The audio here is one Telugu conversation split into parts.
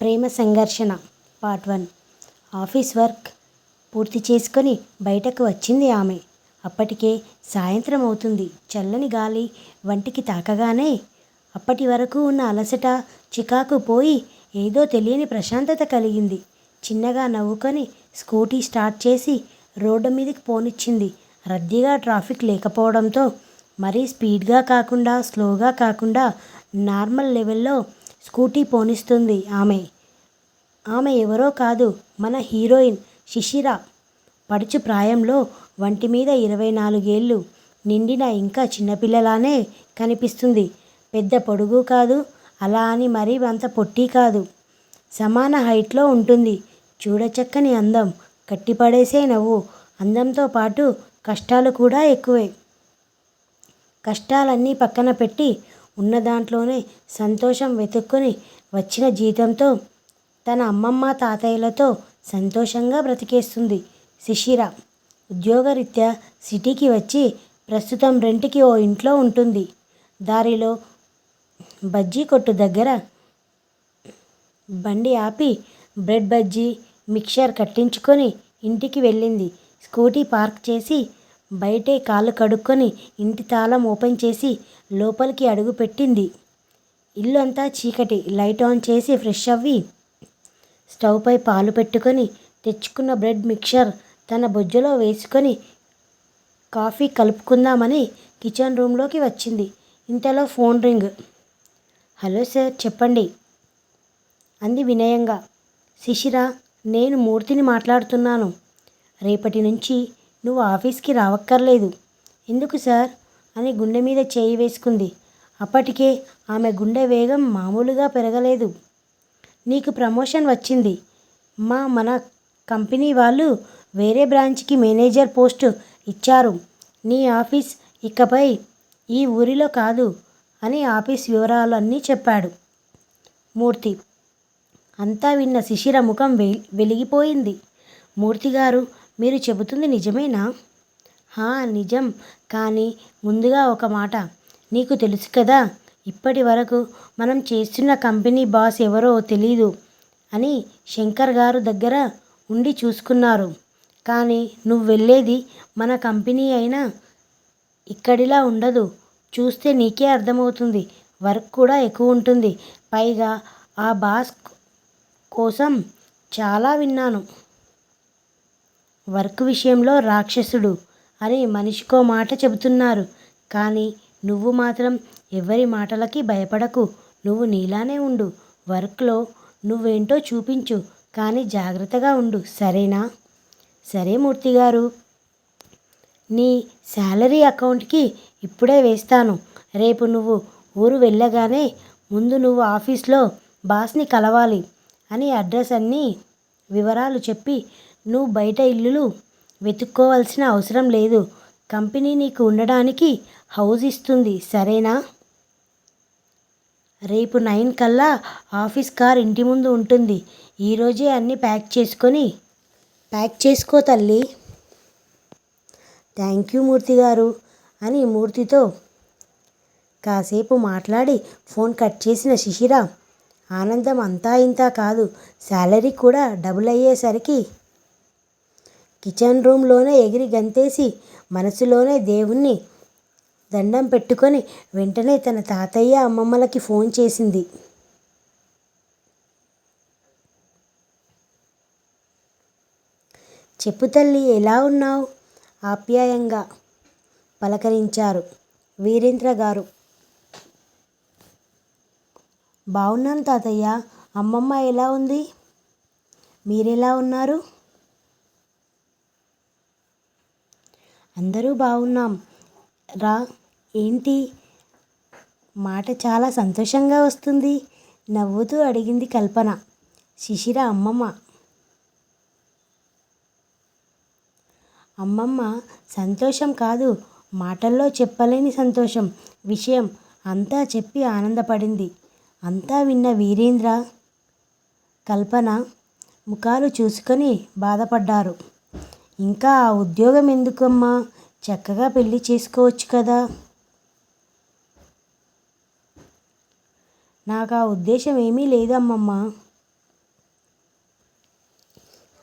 ప్రేమ సంఘర్షణ పార్ట్ వన్. ఆఫీస్ వర్క్ పూర్తి చేసుకొని బయటకు వచ్చింది ఆమె. అప్పటికే సాయంత్రం అవుతుంది. చల్లని గాలి వంటికి తాకగానే అప్పటి వరకు ఉన్న అలసట చికాకు పోయి ఏదో తెలియని ప్రశాంతత కలిగింది. చిన్నగా నవ్వుకొని స్కూటీ స్టార్ట్ చేసి రోడ్డు మీదకి పోనిచ్చింది. రద్దీగా ట్రాఫిక్ లేకపోవడంతో మరీ స్పీడ్గా కాకుండా స్లోగా కాకుండా నార్మల్ లెవెల్లో స్కూటీ పోనిస్తుంది ఆమె. ఆమె ఎవరో కాదు మన హీరోయిన్ శిశిర. పడుచు ప్రాయంలో వంటి మీద ఇరవై నాలుగేళ్ళు. నిండిన ఇంకా చిన్నపిల్లలానే కనిపిస్తుంది. పెద్ద పొడుగు కాదు అలా అని మరీ అంత పొట్టి కాదు. సమాన హైట్లో ఉంటుంది. చూడచక్కని అందం కట్టిపడేసే నవ్వు అందంతో పాటు కష్టాలు కూడా ఎక్కువే. కష్టాలన్నీ పక్కన పెట్టి ఉన్న దాంట్లోనే సంతోషం వెతుక్కొని వచ్చిన జీతంతో తన అమ్మమ్మ తాతయ్యలతో సంతోషంగా బ్రతికేస్తుంది శిశిర. ఉద్యోగరీత్యా సిటీకి వచ్చి ప్రస్తుతం రెంట్కి ఓ ఇంట్లో ఉంటుంది. దారిలో బజ్జీ కొట్టు దగ్గర బండి ఆపి బ్రెడ్ బజ్జీ మిక్చర్ కట్టించుకొని ఇంటికి వెళ్ళింది. స్కూటీ పార్క్ చేసి బయటే కాళ్ళు కడుక్కొని ఇంటి తాళం ఓపెన్ చేసి లోపలికి అడుగు పెట్టింది. ఇల్లు అంతా చీకటి లైట్ ఆన్ చేసి ఫ్రెష్ అవ్వి. స్టవ్ పై పాలు పెట్టుకొని తెచ్చుకున్న బ్రెడ్ మిక్చర్ తన బొజ్జలో వేసుకొని కాఫీ కలుపుకుందామని కిచెన్ రూమ్లోకి వచ్చింది. ఇంతలో ఫోన్ రింగ్. హలో సార్ చెప్పండి. అంది వినయంగా. శిశిర నేను మూర్తిని మాట్లాడుతున్నాను. రేపటి నుంచి నువ్వు ఆఫీస్కి రావక్కర్లేదు. ఎందుకు సార్? అని గుండె మీద చేయి వేసుకుంది. అప్పటికే ఆమె గుండె వేగం మామూలుగా పెరగలేదు. నీకు ప్రమోషన్ వచ్చింది. మా మన కంపెనీ వాళ్ళు వేరే బ్రాంచ్కి మేనేజర్ పోస్టు ఇచ్చారు. నీ ఆఫీస్ ఇకపై ఈ ఊరిలో కాదు అని ఆఫీస్ వివరాలన్నీ చెప్పాడు. మూర్తి. అంతా విన్న శిశిర ముఖం వె వెలిగిపోయింది. మూర్తి గారు మీరు చెబుతుంది నిజమేనా? హా నిజం. కానీ ముందుగా ఒక మాట. నీకు తెలుసు కదా ఇప్పటి వరకు మనం చేస్తున్న కంపెనీ బాస్ ఎవరో తెలీదు అని శంకర్ గారు దగ్గర ఉండి చూసుకున్నారు. కానీ నువ్వు వెళ్ళేది మన కంపెనీ అయినా ఇక్కడిలా ఉండదు. చూస్తే నీకే అర్థమవుతుంది. వర్క్ కూడా ఎక్కువ ఉంటుంది. పైగా ఆ బాస్ కోసం చాలా విన్నాను. వర్క్ విషయంలో రాక్షసుడు అని మనిషికో మాట చెబుతున్నారు. కానీ నువ్వు మాత్రం ఎవరి మాటలకి భయపడకు. నువ్వు నీలానే ఉండు. వర్క్లో నువ్వేంటో చూపించు. కానీ జాగ్రత్తగా ఉండు. సరేనా? సరే మూర్తి గారు. నీ శాలరీ అకౌంట్కి ఇప్పుడే వేస్తాను. రేపు నువ్వు ఊరు వెళ్ళగానే ముందు నువ్వు ఆఫీస్లో బాస్ని కలవాలి అని అడ్రస్ అన్నీ వివరాలు చెప్పి నువ్వు బయట ఇల్లులు వెతుక్కోవాల్సిన అవసరం లేదు. కంపెనీ నీకు ఉండడానికి హౌస్ ఇస్తుంది సరేనా? రేపు నైన్ కల్లా ఆఫీస్ కార్ ఇంటి ముందు ఉంటుంది. ఈరోజే అన్నీ ప్యాక్ చేసుకొని ప్యాక్ చేసుకో తల్లి. థ్యాంక్ యూ మూర్తి గారు అని మూర్తితో కాసేపు మాట్లాడి ఫోన్ కట్ చేసిన శిశిర ఆనందం అంతా ఇంతా కాదు శాలరీ కూడా డబుల్ అయ్యేసరికి కిచెన్ రూమ్లోనే ఎగిరి గంతేసి మనసులోనే దేవుణ్ణి దండం పెట్టుకొని వెంటనే తన తాతయ్య అమ్మమ్మలకి ఫోన్ చేసింది. చెప్పు తల్లి ఎలా ఉన్నావు? ఆప్యాయంగా పలకరించారు వీరేంద్ర గారు. బాగున్నాను తాతయ్య. అమ్మమ్మ ఎలా ఉంది? మీరెలా ఉన్నారు? అందరూ బాగున్నాం. రా ఏంటి? మాట చాలా సంతోషంగా వస్తుంది. నవ్వుతూ అడిగింది కల్పన. శిశిర అమ్మమ్మ. అమ్మమ్మ సంతోషం కాదు మాటల్లో చెప్పలేని సంతోషం విషయం అంతా చెప్పి ఆనందపడింది. అంతా విన్న వీరేంద్ర కల్పన ముఖాలు చూసుకొని బాధపడ్డారు. ఇంకా ఆ ఉద్యోగం ఎందుకమ్మా? చక్కగా పెళ్ళి చేసుకోవచ్చు కదా. నాకు ఆ ఉద్దేశం ఏమీ లేదమ్మమ్మ.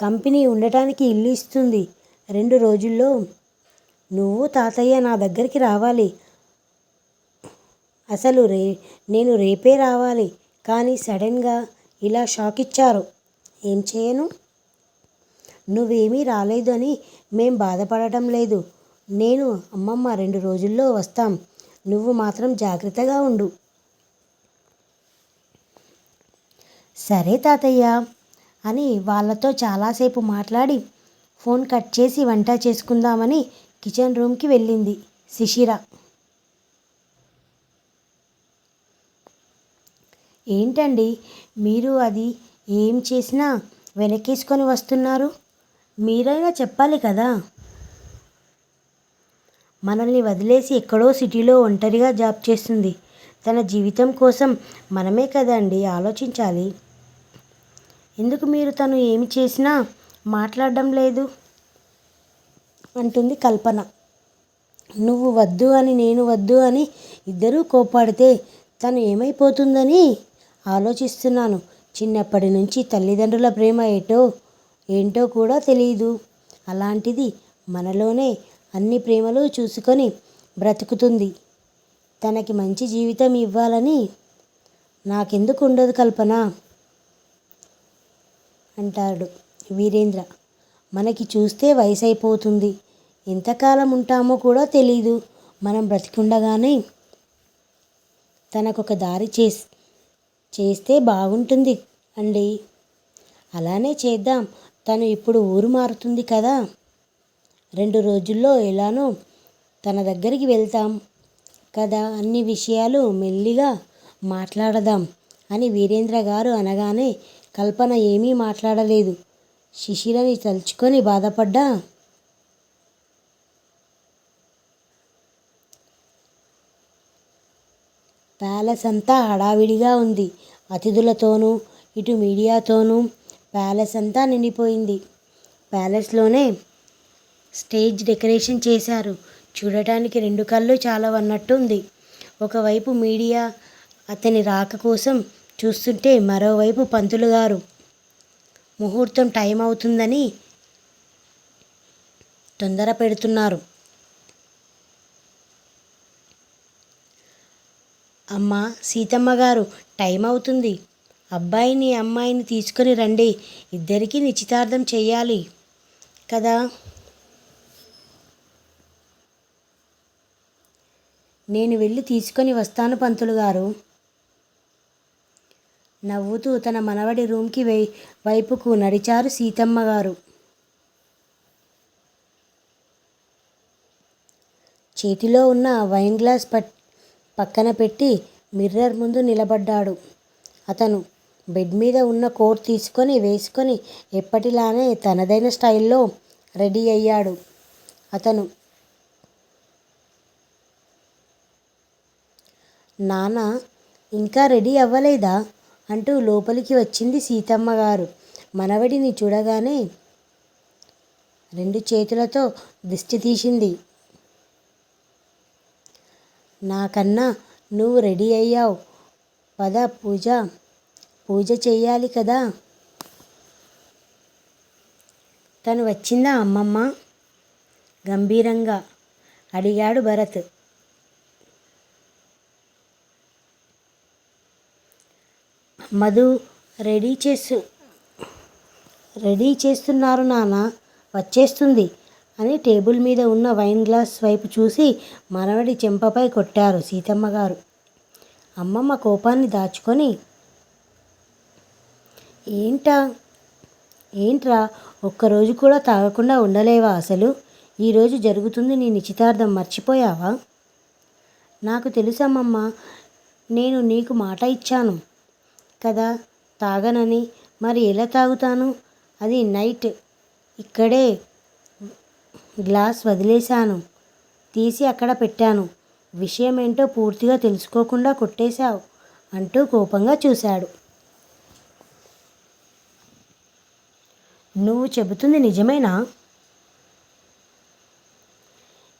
కంపెనీ ఉండటానికి ఇల్లు ఇస్తుంది. రెండు రోజుల్లో నువ్వు తాతయ్య నా దగ్గరికి రావాలి. అసలు రే నేను రేపే రావాలి. కానీ సడన్గా ఇలా షాక్ ఇచ్చారు. ఏం చేయను? నువ్వేమీ రాలేదు అని మేం బాధపడటం లేదు. నేను అమ్మమ్మ రెండు రోజుల్లో వస్తాం. నువ్వు మాత్రం జాగ్రత్తగా ఉండు. సరే తాతయ్య అని వాళ్ళతో చాలాసేపు మాట్లాడి ఫోన్ కట్ చేసి వంట చేసుకుందామని కిచెన్ రూమ్కి వెళ్ళింది శిశిర ఏంటండి మీరు అది ఏం చేసినా వెనకేసుకొని వస్తున్నారు? మీరైనా చెప్పాలి కదా? మనల్ని వదిలేసి ఎక్కడో సిటీలో ఒంటరిగా జాబ్ చేస్తుంది. తన జీవితం కోసం మనమే కదండి ఆలోచించాలి. ఎందుకు మీరు తను ఏమి చేసినా మాట్లాడడం లేదు? అంటుంది కల్పన. నువ్వు వద్దు అని నేను వద్దు అని ఇద్దరూ కోపాడితే తను ఏమైపోతుందని ఆలోచిస్తున్నాను. చిన్నప్పటి నుంచి తల్లిదండ్రుల ప్రేమ ఏటో ఏంటో కూడా తెలియదు అలాంటిది మనలోనే అన్ని ప్రేమలు చూసుకొని బ్రతుకుతుంది. తనకి మంచి జీవితం ఇవ్వాలని నాకెందుకు ఉండదు కల్పన? అంటాడు వీరేంద్ర. మనకి చూస్తే వయసు అయిపోతుంది ఎంతకాలం ఉంటామో కూడా తెలీదు. మనం బ్రతికుండగానే తనకొక దారి చేసి చేస్తే బాగుంటుంది అండి. అలానే చేద్దాం. తను ఇప్పుడు ఊరు మారుతుంది కదా. రెండు రోజుల్లో ఎలానో తన దగ్గరికి వెళ్తాం కదా. అన్ని విషయాలు మెల్లిగా మాట్లాడదాం అని వీరేంద్ర గారు అనగానే కల్పన ఏమీ మాట్లాడలేదు. శిశిరని తలుచుకొని బాధపడ్డా. ప్యాలెస్ అంతా హడావిడిగా ఉంది. అతిథులతోనూ ఇటు మీడియాతోనూ ప్యాలెస్ అంతా నిండిపోయింది. ప్యాలెస్లోనే స్టేజ్ డెకరేషన్ చేశారు. చూడటానికి రెండు కళ్ళు చాలవన్నట్టు ఉంది ఒకవైపు మీడియా అతని రాక కోసం చూస్తుంటే మరోవైపు పంతులు గారు ముహూర్తం టైం అవుతుందని తొందర పెడుతున్నారు. అమ్మ సీతమ్మ గారు టైం అవుతుంది. అబ్బాయిని అమ్మాయిని తీసుకొని రండి. ఇద్దరికీ నిశ్చితార్థం చెయ్యాలి కదా? నేను వెళ్ళి తీసుకొని వస్తాను పంతులు గారు. నవ్వుతూ తన మనవడి రూమ్కి వై వైపుకు నడిచారు సీతమ్మ గారు. చేతిలో ఉన్న వైన్ గ్లాస్ పట్ పక్కన పెట్టి మిర్రర్ ముందు నిలబడ్డాడు. అతను బెడ్ మీద ఉన్న కోట్ తీసుకొని వేసుకొని ఎప్పటిలానే తనదైన స్టైల్లో రెడీ అయ్యాడు. అతను నాన్న ఇంకా రెడీ అవ్వలేదా? అంటూ లోపలికి వచ్చింది సీతమ్మ గారు. మనవడిని చూడగానే రెండు చేతులతో దిష్టి తీసింది. నాకన్నా నువ్వు రెడీ అయ్యావు. పద పూజ. పూజ చేయాలి కదా. తను వచ్చిందా అమ్మమ్మ? గంభీరంగా అడిగాడు భరత్. మధు రెడీ చేసు రెడీ చేస్తున్నారు నాన్న వచ్చేస్తుంది అని టేబుల్ మీద ఉన్న వైన్ గ్లాస్ వైపు చూసి మనవడి చెంపపై కొట్టారు సీతమ్మ గారు. అమ్మమ్మ కోపాన్ని దాచుకొని ఏంటా? ఏంట్రా? ఒక్కరోజు కూడా తాగకుండా ఉండలేవా అసలు? ఈరోజు జరుగుతుంది నీ నిశ్చితార్థం మర్చిపోయావా? నాకు తెలుసమ్మమ్మ నేను నీకు మాట ఇచ్చాను కదా తాగనని. మరి ఎలా తాగుతాను? అది నైట్ ఇక్కడే గ్లాస్ వదిలేశాను తీసి అక్కడ పెట్టాను. విషయం ఏంటో పూర్తిగా తెలుసుకోకుండా కొట్టేశావు అంటూ కోపంగా చూశాడు. నువ్వు చెబుతుంది నిజమేనా?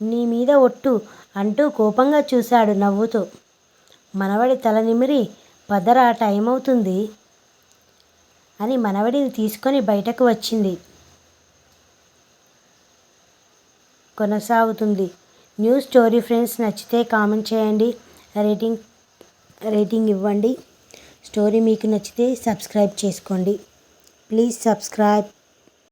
నీ మీద ఒట్టు అంటూ కోపంగా చూశాడు నవ్వుతూ. మనవడి తల నిమిరి పదరా టైం అవుతుంది అని మనవడిని తీసుకొని బయటకు వచ్చింది. కొనసాగుతుంది. న్యూ స్టోరీ ఫ్రెండ్స్ నచ్చితే కామెంట్ చేయండి. రేటింగ్ రేటింగ్ ఇవ్వండి. స్టోరీ మీకు నచ్చితే సబ్స్క్రైబ్ చేసుకోండి. Please subscribe.